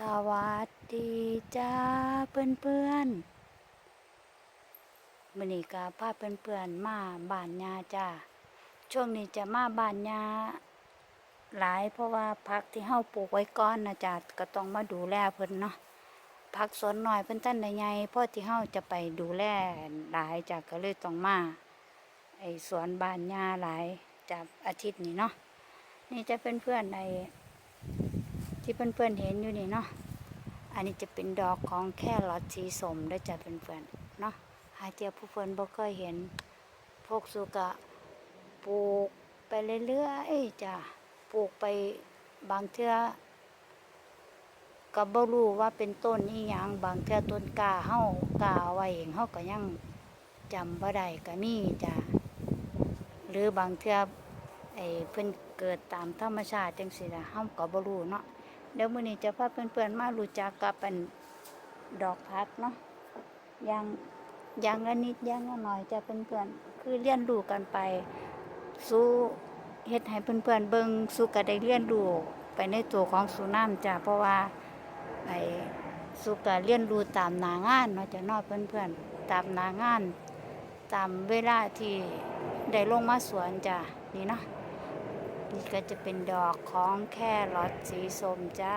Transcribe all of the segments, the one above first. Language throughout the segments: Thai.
สวัสดีจ้าเพื่อนเพื่อนมือนี้ก็พาเพื่อนเพื่อนมาบ้านยาจ้าช่วงนี้จะมาบ้านยาหลายเพราะว่าพักที่เฮาปลูกไว้ก่อนนะจ้าก็ต้องมาดูแลเพิ่นเนาะพักสวนหน่อยเพิ่นท่านใหญ่ๆเพราะที่เฮาจะไปดูแลหลายจ้าก็เลยต้องมาไอสวนบ้านยาหลายจากอาทิตย์นี้เนาะนี่จะเป็นเพื่อนใน ที่เพื่อนๆเห็นอยู่นี่เนาะ อันนี้จะเป็นดอกของแค่ลอดสีสมได้จ้ะเพื่อนๆเนาะ หาเจียผู้เพื่อนบ่เคยเห็น พวกสุกะปลูกไปเรื่อยๆจ้ะ ปลูกไปบางเทื่อก็บ่รู้ว่าเป็นต้นอีหยังบางเทื่อต้นกาเฮากาไว้เองเฮาก็ยังจำบ่ได้ก็มีจ้ะ หรือบางเทื่อไอ้เพิ่นเกิดตามธรรมชาติจังซี่ล่ะเฮาก็บ่รู้เนาะ เดี๋ยวมื้อนี้จะพาเพื่อนๆมารู้จักกับเป็นดอกพักเนาะอย่างอย่างละนิดอย่างละหน่อยจะเพื่อนๆคือเรียนรู้กันไป สู้เฮ็ดให้เพื่อนๆเบิ่งสู้ก็ได้เรียนรู้ไปในตัวของสุน้ำจ้ะเพราะว่าไอ้สู้ก็เรียนรู้ตามหน้างานเนาะจะนาะเพื่อนๆตามหน้างาน ตามเวลาที่ได้ลงมาสวนจ้ะนี่เนาะ นี่ก็จะเป็นดอกของแค่รอดสีส้มจ้า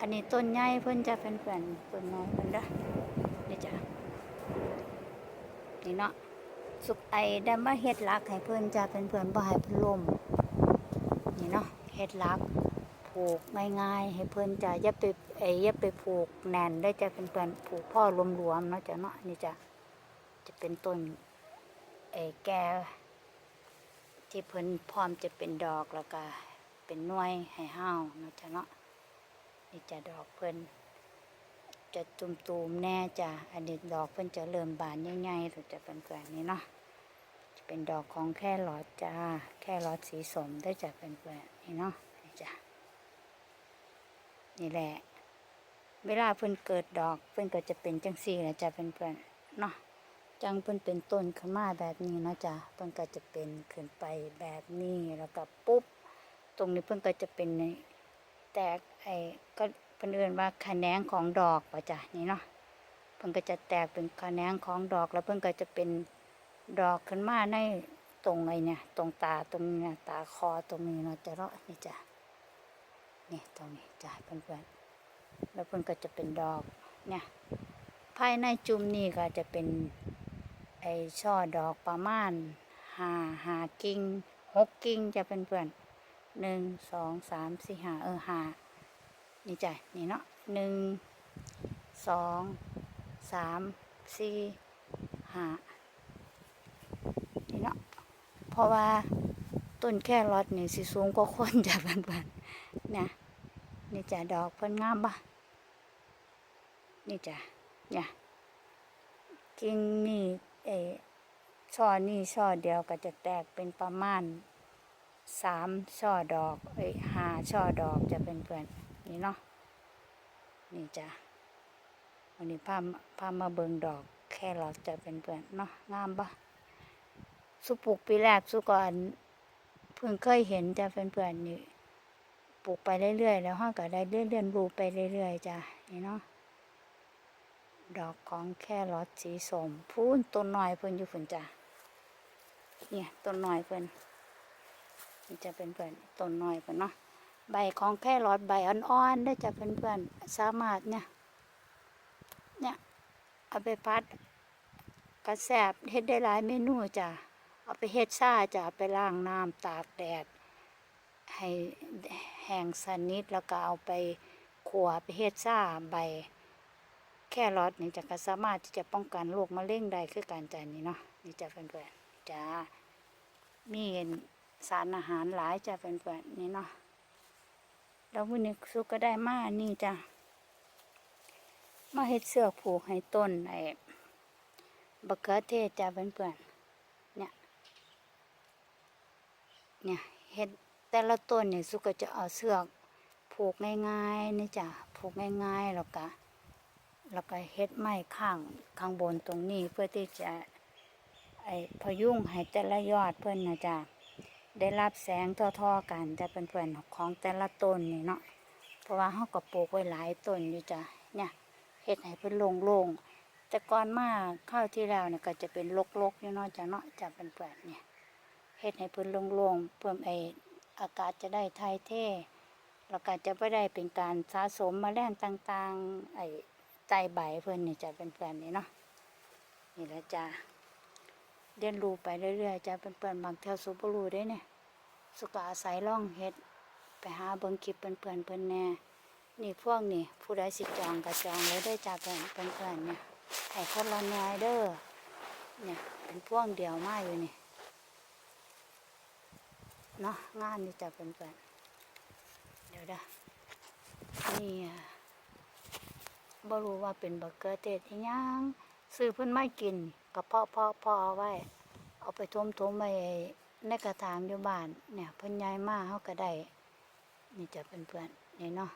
อันนี้ต้นใหญ่เพิ่อนจะเป็นแผ่นต้นน้อยเพิ่นเด้อนี่จ้ะนี่เนาะสุกไอได้มาเฮ็ดรักให้เพิ่อนจะเป็นเพื่อนบ่ให้เพิ่นลมนี่เนาะเฮ็ดรักผูกง่ายๆให้เพิ่อนจะอย่าไปไออย่าไปผูกแน่นได้จะเป็นเพื่อนผูกพ่อรวมๆเนาะจ้ะเนาะนี่จ้ะจะเป็นต้นไอแก่ ที่เพิ่นพร้อมจะเป็นดอกแล้วก็เป็นน่วยให้ห้าวเนาะจ้ะเนาะนี่จะดอกเพิ่นจะตุ่มๆแน่จ้ะอันนี้ดอกเพิ่นจะเริ่มบานใหญ่ๆหรือจะเป็นแบบนี้เนาะจะเป็นดอกของแค่หลอดจ้าแค่หลอดสีสมได้จะเป็นแบบนี้เนาะนี่จ้ะนี่แหละ เวลาเพิ่นเกิดดอกเพิ่นก็จะเป็นจังซี่แหละจะเป็นเพื่นเนาะ จังเพิ่นเป็นต้นขึ้นมาแบบนี้นะจ้ะเพิ่นก็จะเป็นขึ้นไปแบบนี้แล้วก็ปุ๊บ ตรงนี้เพิ่นก็จะเป็นในแตกไอ้ก็เพิ่นเอิ้นว่าแขนงของดอกว่าจ้ะนี่เนาะเพิ่นก็จะแตกเป็นแขนงของดอกแล้วเพิ่นก็จะเป็นดอกขึ้นมาในตรงไอ้เนี่ย ตรงตาตรงเนี้นะตาคอตรงนี้เนาะจะเนาะนี่จ้ะนี่ตรงนี้จ้ะเพื่อนๆแล้วเพิ่นก็จะเป็นดอกเนี่ยภายในจุ่มนี่ก็จะเป็น ไอช่อดอกประมาณหาหากิ่งหกกิ่งจะเป็นเพื่อนหนึ่งสองสามสี่หาเออหานี่จ้ะนี่เนาะหนึ่งสองสามสี่หานี่เนาะเพราะว่าต้นแค่รอดนี่สิสูงกว่าคนจ้ะเพื่อนๆนี่ยนี่จ้ะดอกเพิ่นงามปะนี่จ้ะเนี่ยกิ่งนี่ เออช่อนี่ช่อเดียวก็จะแตกเป็นประมาณสามช่อดอกเอ้ห้าช่อดอกจะเป็นเพื่อนนี่เนาะนี่จ้ะวันนี้พาพามาเบิงดอกแค่เราจะเป็นเพื่อนเนาะงามปะสุปลูกปีแรกสุก่อนเพิ่งเคยเห็นจะเป็นเพื่อนนี่ปลูกไปเรื่อยๆ แล้วห้าก็ได้เรียนรู้ไปเรื่อยๆจ้ะนี่เนาะ ดอกของแค่รอดสีสมพูนต้นหน้อยเพิ่นอยู่ฝนจ้ะเนี่ยต้นหน้อยเพิ่นนี่จะเป็นเพื่อนต้นหน้อยเพิ่นเนาะใบของแค่รอดใบอ่อนๆได้จะเป็นเพื่อนสามารถเนี่ยเนี่ยเอาไปพัดกระแสบเฮ็ดได้หลายเมนูจ้ะเอาไปเฮ็ดซ่าจ้ะไปล้างน้ำตากแดด ให้แห้งสนิทแล้วก็เอาไปขัวไปเฮ็ดซ่าใบ แค่รอดนี่จะก็สามารถที่จะป้องกันโรคมะเร็งได้คือการจ่ายนี่เนาะนี่จะเป็นเพื่อนๆจ้ามีสารอาหารหลายจะเป็นเพื่อนๆนี่เนาะแล้ววันนี้สุกก็ได้มานี่จ้ะมาเฮ็ดเสือผูกให้ต้นไอ้บักเขือเทศจ้ะเป็นเพื่อนๆเนี่ยเนี่ยเฮ็ดแต่ละต้นเนี่ยสุกก็จะเอาเสือกผูกง่ายๆนี่จ้ะผูกง่ายๆแล้วก็ แล้วก็เฮ็ดไม้ข้างข้างบนตรงนี้เพื่อที่จะไอพยุงให้แต่ละยอดเพื่อนนะจ๊ะได้รับแสงท่อๆกันจะเป็นเพื่อนของแต่ละต้นนี่เนาะเพราะว่าเฮาก็ปลูกไว้หลายต้นอยู่จ้ะเนี่ยเฮ็ดให้เพิ่อนโล่งๆแต่ก่อนมาข้าวที่แล้วเนี่ยก็จะเป็นรกๆอยู่เนาะจ้ะเนาะจะเป็นแปลนเนี่ยเฮ็ดให้เพิ่อนโล่งๆเพิ่มไออากาศจะได้ถ่ายเทแล้วก็จะบ่ได้เป็นการสะสมแมลงต่างๆไอ้ ใต้ใบเพิ่อนนี่จะเป็นแปลนนี่เนาะนี่แหละจ้ะเรียนรู้ไปเรื่อยๆจะเป็นแปลนบางเที่ยวสุบ่รู้เด้เนี่ยสุก็อาศัยล่องเฮ็ดไปหาเบิ่งคลิปเพื่อนๆเพิ่อนแน่นี่พวกนี่ผู้ใดสิจองก็จองเลยได้อจากเพื่อนเพื่อนๆเนี่ยให้คนละแหน่เด้อเนี่ยเป็นพวงเดียวมาอยู่นี่เนาะงานนี่จะเพื่อนเดี๋ยวด้นี่ บ่รู้ว่าเป็นบักเกอร์เทศอีหยังซื้อเพิ่นไมากินก็เพาะพาะเพาะเอไว้ เอาไปทุ่มไว้ในกระถางอยู่บ้านเนี่ยเพิ่นย้ายมาเฮาก็ได้ นี่จะเป็นเพื่อนนี่เนาะ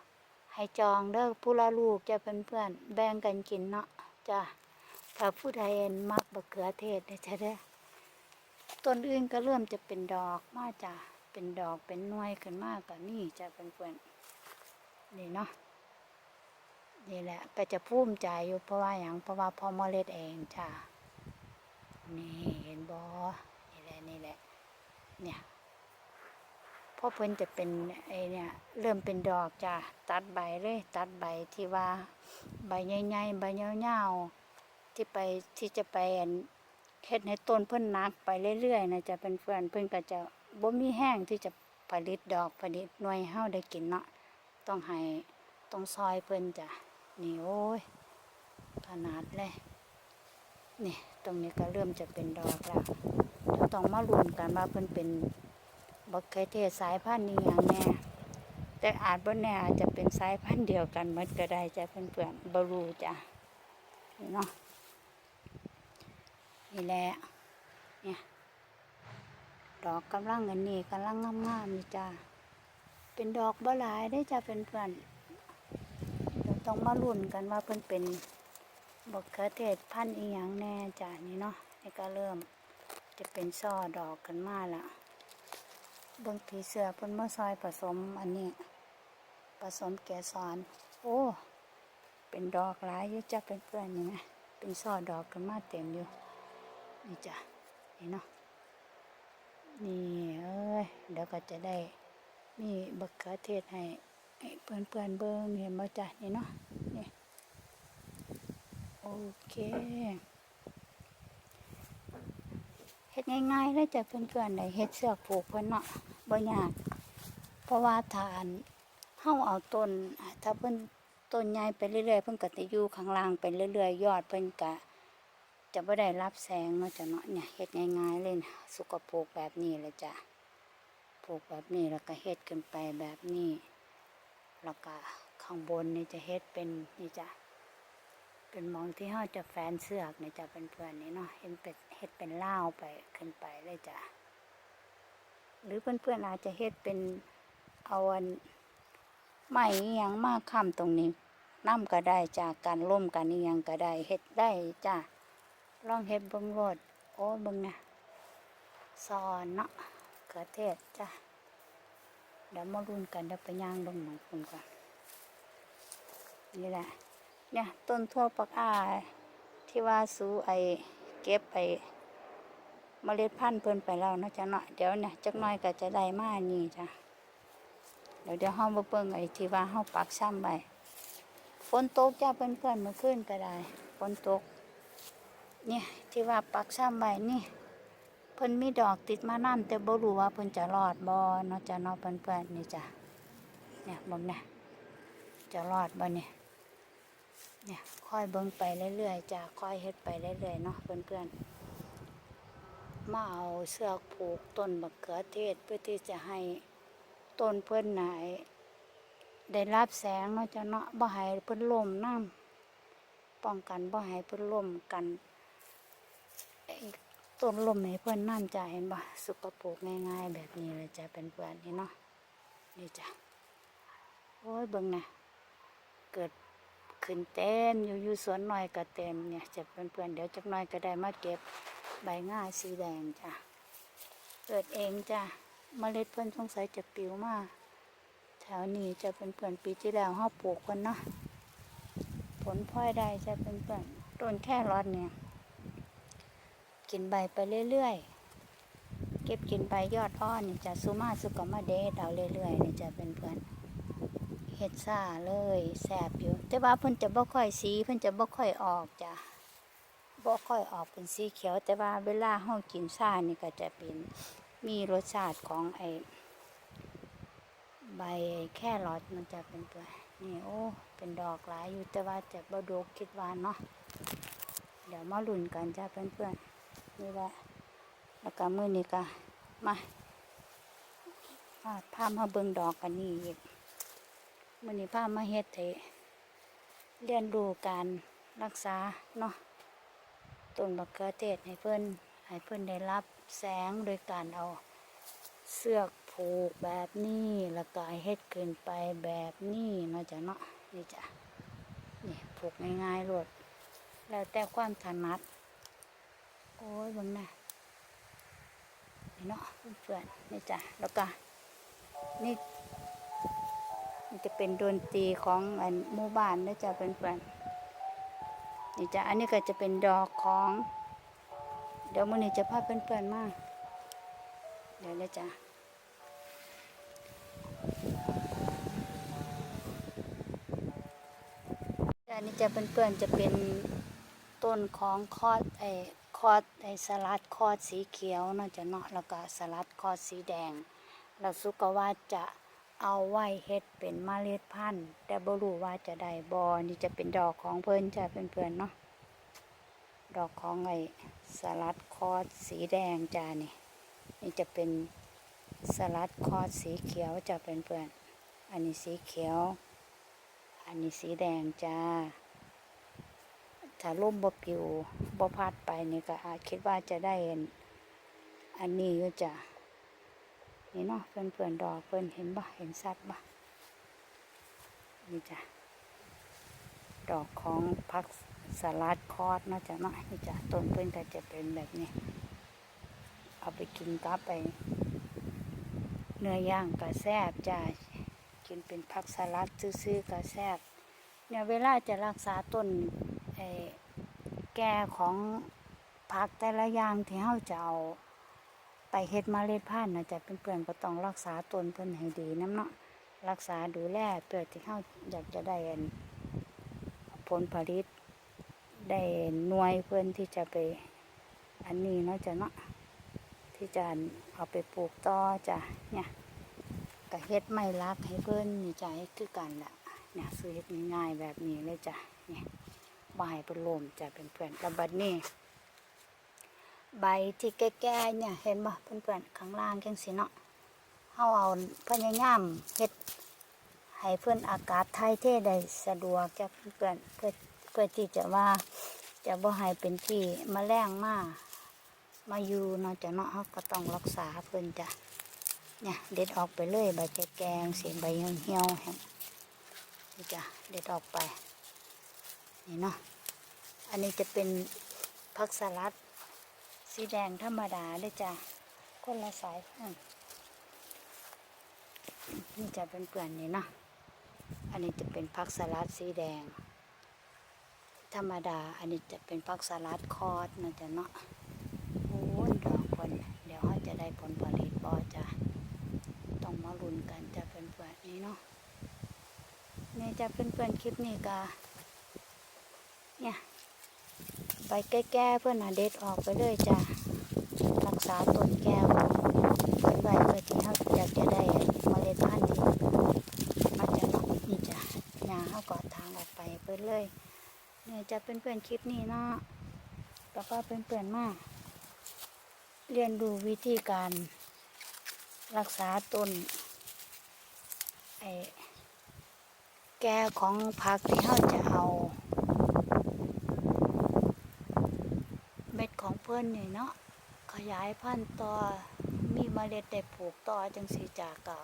ให้จองเด้อผู้ละลูกจะเป็นเพื่อนแบ่งกันกินเนาะจ้ะถ้าผู้ใดมักบะเขือเทศเนี่ยจะได้อต้นอื่นก็เริ่มจะเป็นดอกมาจ้ะเป็นดอกเป็นหน่วยขึ้นมากกับนี่จะเป็นเพื่อนนี่เนาะ นี่แหละก็จะภูมิใจอยู่เพราะว่าอย่างเพราะว่าพอเมล็ดเองจ้ะนี่เห็นบอนี่แหละนี่แหละ เนี่ยพอเพิ่นจะเป็นไอเนี่ยเริ่มเป็นดอกจ้ะตัดใบเลยตัดใบที่ว่าใบใหญ่ๆใบยาวๆที่ไปที่จะไปอันเฮ็ดให้ต้นเพิ่นนักไปเรื่อยๆนะจะเป็นเพื่อนเพิ่นก็จะบ่มีแห้งที่จะผลิตดอกผลิตหน่วยเฮาได้กินเนาะต้องให้ต้องซอยเพิ่นจ้ะ นี่โอ้ยขนาดเลยนี่ตรงนี้ก็เริ่มจะเป็นดอกแล้วต้องมาลุ้นกันว่าเพิ่นเป็นบักไคเทศสายพันธุ์นี้อย่างแน่แต่อาจบ่แน่อาจจะเป็นสายพันธุ์เดียวกันหมดก็ได้จ้ะเพื่อนๆบรูจ้ะนี่เนาะนี่แหละเนี่ยดอกกำลังอันนี้กำลังงามๆนี่จ้ะเป็นดอกบ่หลายได้จ้ะเพื่อนๆเดี๋ยว ต้องมาลุ้นกันว่าเพิ่นเป็นบักเขือเทศพันธุ์อีหยังแน่จ้ะนี่เนาะนี่ก็เริ่มจะเป็นช่อดอกกันมาละเบิ่งผีเสือเพิ่นมาซอยผสมอันนี้ผสมแกสอนโอ้ เป็นดอกหลายอยู่จ้ะเป็นเพื่อนนี่ไหมเป็นช่อดอกกันมาเต็มอยู่นี่จ้ะนี่เนาะนี่เอ้ยเดี๋ยวก็จะได้นี่บักเขือเทศให้ ให้เพื่อนเพื่อนๆเบิ่งเห็นบ่จ้ะนี่เนาะนี่โอเคเฮ็ดง่ายๆเลยจ้ะเพื่อนๆได้เฮ็ดเสือกผูกเพิ่นเนาะบ่ยาก เพราะว่าถ้านเฮาเอาต้นถ้าเพิ่นต้นใหญ่ไปเรื่อยๆเพิ่นก็สิอยู่ข้างล่างไปเรื่อยๆ ยอดเพิ่นก็จะบ่ได้รับแสงเนาะจ้ะเนาะเนี่ยเฮ็ดง่ายๆเลยนะสุกปลูกแบบนี้เลยจ้ะปลูกแบบนี้แล้วก็เฮ็ดขึ้นไปแบบนี้ แล้วก็ข้างบนนี่จะเฮ็ดเป็นนี่จ้ะเป็นมองที่เขาจะแฟนเสือกเนี่ยจะเป็นเพื่อนนี่เนาะเห็นเป็ดเฮ็ดเป็นเล่าวไปขึ้นไปเลยจ้ะหรือเพื่อนๆอาจจะเฮ็ดเป็นเอาอันไม้ยังมากค้ำตรงนี้น้ำก็ได้จากการล่มกันอีหยังก็ได้เฮ็ดได้จ้ะลองเฮ็ดเบิ่งโลดโอ้เบิ่งนะสอนเนาะกิดเทศจ้ะ เดี๋ยวมาลุ้นกันเดี๋ยวไปย่างเบิ่งหมองคุณก่อนนี่แหละ เนี่ยต้นทั่วปักอ้ายที่ว่าสูไอเก็บไอเมล็ดพันธุ์เพิ่นไปแล้วนาะจ้ะเนาะเดี๋ยวเนี่ยจักหน่อยก็จะได้มานี่จ้ะเดี๋ยวเดี๋ยวเฮามาเบิ่งไอ้ที่ว่าเฮาปักซ้ำไปฝนตกจ้าเพื่อนๆเมื่อคืนก็ได้ฝนตก เนี่ยที่ว่าปักซ้ำไปนี่ เพิ่นมีดอกติดมานํแต่บ่รู้ว่าเพิ่นจะรอดบ่เนาะจ้ะเนาะเพื่อนๆนี่จ้ะเนี่ยบ่งนะจะรอดบ่เนี่ยเนี่ยค่อยเบิ่งไปเรื่อยๆจ้ะค่อยเฮ็ดไปเรื่อยๆเนาะเพื่อนๆมาเอาเสือกผูกต้นบักเขือเทศเพื่อที่จะให้ต้นเพิ่นไหนได้รับแสงเนาะจ้ะเนาะบ่ให้เพิ่นล่มน้ำป้องกันบ่ให้เพิ่นล่มกัน ต้นลมให้เพิ่อนน้ำจ้ะเห็นบ่สุกปลูกง่าย ๆ แบบนี้เลยจ้ะเป็นเพื่อนนี่เนาะนี่จ้ะโอ้ยเบิ่งนะเกิดขึ้นเต็มอยู่อยู่สวนหน่อยก็เต็มเนี่ยจะเป็นเพื่อนเดี๋ยวจักหน่อยก็ได้มาเก็บใบง่าสีแดงจ้ะเกิดเองจ้ะเมล็ดเพิ่อนสงสัยจะปิวมาแถวนี้จะเป็นเพื่อนปีที่แล้วเฮาปลูกคนเนาะผลพลอยได้จะเป็นเพื่อนต้นแค่รอดเนี่ย กินใบไปเรื่อยๆ เก็บกินใบยอดอ่อนนี่จะสุมาสุกมาเดทเอาเรื่อยๆนี่จะเป็นเพื่อนเฮ็ดซ่าเลยแสบอยู่ แต่ว่าเพิ่นจะบ่ค่อยสีเพิ่นจะบ่ค่อยออกจ้ะบ่ค่อยออกเป็นสีเขียว แต่ว่าเวลาเฮากินซ่านี่ก็จะเป็นมีรสชาติของไอใบแค่รอดมันจะเป็นตัวนี่โอ้เป็นดอกหลายอยู่แต่ว่าจะบ่ดกคิดว่าเนาะเดี๋ยวมาลุ้นกันจ้าเพื่อน นี่แหละ แล้วก็มือนี้ก็มาพาพามาเบิ่งดอกกันนี่อีกมือนี้พามาเฮ็ดให้เรียนรู้การรักษาเนาะต้นมะเขือเทศให้เพื่อนให้เพื่อนได้รับแสงโดยการเอาเสือกผูกแบบนี้แล้วก็ให้เฮ็ดเกินไปแบบนี้เนาะจ้ะเนาะนี่จ้ะนี่ผูกง่ายๆโลดแล้วแต่ความถนัด โอ้ยบังนะนี่เนาะเพื่อนๆนี่จ้ะแล้วก็นี่นี่จะเป็นดนตรีของอันหมู่บ้านนะจ้ะเพื่อนๆนี่จ้ะอันนี้ก็จะเป็นดอกของ เดี๋ยวมื้อนี้จะพาเพื่อนๆมาเดี๋ยวนะจ๊ะอันนี้จะเป็นเพื่อนๆจะเป็นต้นของคอดไอ คอดไอสลัดคอดสีเขียวเนาจะเนาะแล้วก็สลัดคอดสีแดง แล้วสุกว่าจะเอาไว้เฮ็ดเป็นมเมล็ดพันธุ์ แต่บ่รู้ว่าจะได้บอนี่จะเป็นดอกของเพิ่นจ้ะเพื่อนๆเนาะดอกของไอสลัดคอดสีแดงจ้านี่นี่จะเป็นสลัดคอดสีเขียวจะเป็นเพื่อนๆอันนี้สีเขียว อันนี้สีแดงจ้า ถ้าล่มบ่ปิวบ่พัดไปนี่ก็อาจคิดว่าจะได้อันอันนี้อยู่จ้ะนี่เนาะเพื่อนเพื่อนๆดอกเพื่อนเห็นบ่เห็นสัตว์บ่นี่จ้ะดอกของพักสลัดคอดเนาะจ้ะเนาะนี่จ้ะต้นเพื่อนก็จะเป็นแบบนี้ เอาไปกินกับไป เนื้อย่างกระแซบจ้ากินเป็นผักสลัดซื้อๆกระแซบเนี่ยเวลาจะรักษาต้น แก่ของผักแต่ละอย่างที่เฮาจะเอาไปเฮ็ดมาเล็ดพันธุ์นะจะเป็นเพื่อนก็ต้องรักษาต้นเพิ่นให้ดีน้ำเนาะรักษาดูแลเพื่อที่เฮาอยากจะได้ผลผลิตได้หน่วยเพื่อนที่จะไปอันนี้เนาะจ้ะเนาะที่จะเอาไปปลูกต่อจ้ะเนี่ยก็เฮ็ดไม่รักให้เพิ่นนี่จ้ะคือกันละเนี่ยซื้อเฮ็ดง่ายๆแบบนี้เลยจ้ะเนี่ย บ่ให้เป็นลมจ้ะเป็นเพื่อนแล้วบัดนี้ ใบที่แก่ๆเนี่ยเห็นบ่เพื่อนๆข้างล่างจังซี่เนาะเฮาเอาพยายามเฮ็ดให้เพิ่อนอากาศถ่ายเท่ได้สะดวกจ้ะเพื่อนๆเพื่อเพื่อที่จะว่าจะบ่ให้เป็นที่มาแมลงมามาอยู่เนาะจ้ะเนาะเขาก็ต้องรักษาเพิ่นจ้ะเนี่ยเด็ดออกไปเลยใบแกงๆเสียใบเหี่ยวๆแห้งจ้ะเด็ดออกไป นี่เนาะ อันนี้จะเป็นผักสลัด สีแดงธรรมดาเลยจ้ะคนละสายพันธุ์นี่จะเป็นเปลือนนี่เนาะอันนี้จะเป็นผักสลัดสีแดง ธรรมดา อันนี้จะเป็นผักสลัดคอร์สนะจ๊ะเนาะโอ้ยดอกผลเดี๋ยวเขาจะได้ผลผลิตบ่จ้ะต้องมาลุ้นกันจะเป็นเพื่อนนี้เนาะนี่จะเป็นเพื่อนคลิปนี้ก็เนี่ย ใบแก่ๆเพื่อนน่ะเด็ดออกไปเลยจ้ะรักษาต้นแก้วเพื่อนไว้เพื่อที่เขาอยากจะได้เมล็ดพันธุ์ที่มาจากนี่จ้ะหญ้าเขากอดทางออกไปเพื่อเลยเนี่ยจะเป็นเพื่อนคลิปนี้เนาะแล้วก็เป็นเพื่อนมาก เรียนรู้วิธีการรักษาต้นไอแก่ของผักที่เขาจะเอา เม็ดของเพื่อนนี่เนาะขยายพันธุ์ต่อมีเมล็ดได้ปลูกต่อจังสีจากก็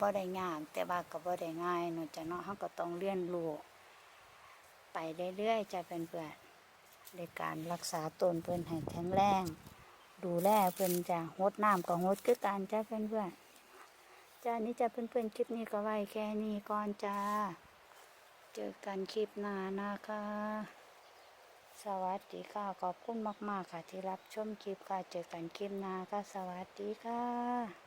บ่ได้ยากแต่ว่าก็บ่ได้ง่ายเนาะจ้ะเนาะเขาก็ต้องเรียนรู้ไปเรื่อยๆจะเป็นเพื่อนในการรักษาต้นเพื่อนให้แข็งแรง ดูแลเพิ่นจะงดน้ำก็งดคือการจ้าเพื่อนเพื่อนๆจ้านี่จ้าเพื่อนๆคลิปนี้ก็ไว้แค่นี้ก่อนจ้าเจอกันคลิปหน้านะคะ สวัสดีค่ะ ขอบคุณมาก ๆ ค่ะ ที่รับชมคลิปค่ะ เจอกันคลิปหน้าค่ะ สวัสดีค่ะ